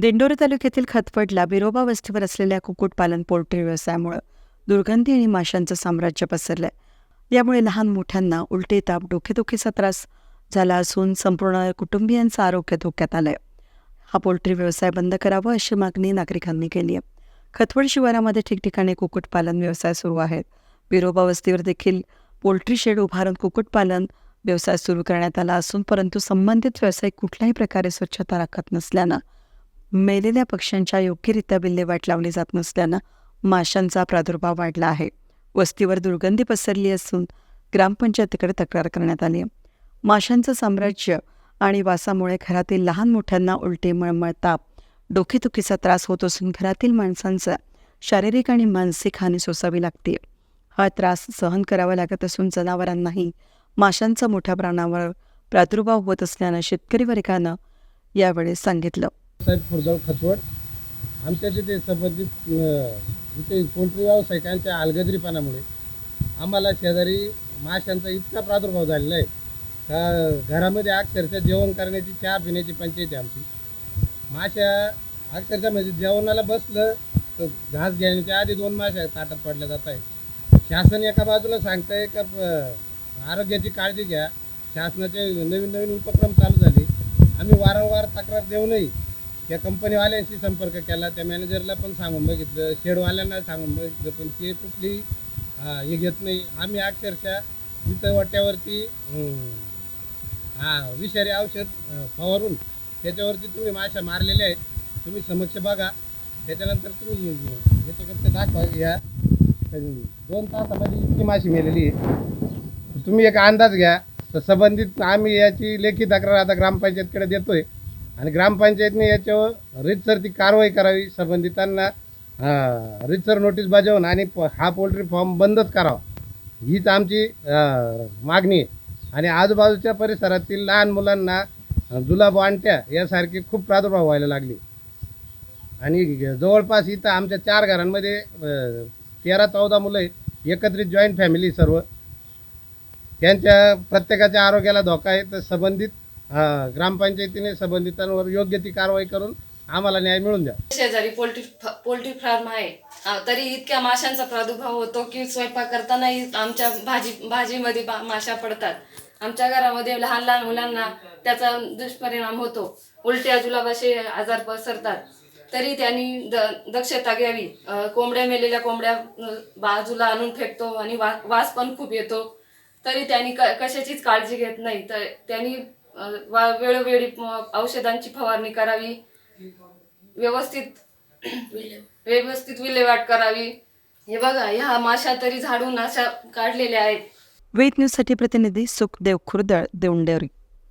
दिंडोरी तालुक्यातील खतपटला बिरोबा वस्तीवर असलेल्या कुक्कुटपालन पोल्ट्री व्यवसायामुळे दुर्गंधी आणि माशांचं साम्राज्य पसरलंय. यामुळे लहान मोठ्यांना उलटे ताप डोकेदुखीचा त्रास झाला असून संपूर्ण कुटुंबियांचं आरोग्य धोक्यात आलंय. हा पोल्ट्री व्यवसाय बंद करावा अशी मागणी नागरिकांनी केली आहे. खतवड शिवारामध्ये ठिकठिकाणी कुक्कुटपालन व्यवसाय सुरू आहेत. बिरोबा वस्तीवर देखील पोल्ट्री शेड उभारून कुक्कुटपालन व्यवसाय सुरू करण्यात आला असून परंतु संबंधित व्यावसायिक कुठल्याही प्रकारे स्वच्छता राखत नसल्यानं मेलेल्या पक्ष्यांच्या योग्यरित्या विल्हेवाट लावली जात नसल्यानं माशांचा प्रादुर्भाव वाढला आहे. वस्तीवर दुर्गंधी पसरली असून ग्रामपंचायतीकडे तक्रार करण्यात आली माशांचं साम्राज्य आणि वासामुळे घरातील लहान मोठ्यांना उलटे मळमळ ताप डोकेदुखीचा त्रास होत असून घरातील माणसांचा शारीरिक आणि मानसिक हानी सोसावी लागते. हा त्रास सहन करावा लागत असून जनावरांनाही माशांचा मोठ्या प्रमाणावर प्रादुर्भाव होत असल्यानं शेतकरी वर्गानं यावेळी सांगितलं. साहेब फुरजाळ खतवड. आमच्या तिथे संबंधित अं, इथे पोल्ट्री व्यावसायिकांच्या अलगदरीपणामुळे आम्हाला शेजारी माशांचा इतका प्रादुर्भाव झालेला आहे. का घरामध्ये अक्षरशः जेवण करण्याची चहा पिण्याची पंचायत आहे आमची. माशा अक्षरशः म्हणजे जेवणाला बसलं तर घास घेण्याच्या आधी दोन माशा ताटात पडल्या जात आहे शासन एका बाजूला सांगतंय का आरोग्याची काळजी घ्या. शासनाचे नवीन नवीन उपक्रम चालू झाले. आम्ही वारंवार तक्रार देऊनही त्या कंपनीवाल्यांशी संपर्क केला त्या मॅनेजरला पण सांगून बघितलं शेडवाल्यांना सांगून बघितलं पण ते कुठली हे घेत नाही. आम्ही अक्षरशः इथं वाट्यावरती हा विषारी औषध फवारून त्याच्यावरती तुम्ही माशा मारलेल्या आहेत तुम्ही समक्ष बघा. त्याच्यानंतर तुम्ही याच्याकडे दाखवा घ्या दोन तासामध्ये इतकी माशी मेलेली आहे. तुम्ही एक अंदाज घ्या. तर संबंधित आम्ही याची लेखी तक्रार आता ग्रामपंचायतकडे देतोय. आणि ग्रामपंचायतने याच्यावर रितसर ती कारवाई करावी संबंधितांना रितसर नोटीस बजावून आणि प- हा पोल्ट्री फॉर्म बंदच करावा. हीच आमची मागणी आहे. आणि आजूबाजूच्या परिसरातील लहान मुलांना जुलाब आणट्या यासारखी खूप प्रादुर्भाव व्हायला लागली. आणि जवळपास इथं आमच्या चार घरांमध्ये तेरा चौदा मुलं आहेत. एकत्रित जॉईंट फॅमिली सर्व. त्यांच्या प्रत्येकाच्या आरोग्याला धोका आहे. तर संबंधित हा ग्रामपंचायतीने संबंधितांवर योग्य ती कारवाई करून आम्हाला न्याय मिळून द्या. शेजारी पोल्ट्री पोल्ट्री फार्म आहे. तरी इतक्या माशांचा प्रादुर्भाव होतो की स्वयंपाक करतानाही आमच्या भाजी भाजीमध्ये बा- माशा पडतात. आमच्या घरामध्ये लहान लहान मुलांना त्याचा दुष्परिणाम होतो. उलट्या जुलाबाचे आजार पसरतात. तरी त्यांनी द दक्षता घ्यावी. अं, कोंबड्या मेलेल्या कोंबड्या अं, बाजूला आणून फेकतो आणि वा वास पण खूप येतो. तरी त्यांनी क कशाचीच काळजी घेत नाही. तर त्यांनी वेळोवेळी औषधांची फवारणी करावी. व्यवस्थित व्यवस्थित विल्हेवाट करावी. हे बघा ह्या माशा तरी झाडून अशा काढलेल्या आहेत. वेद न्यूजसाठी प्रतिनिधी सुखदेव खुर्दळ देवंडेरी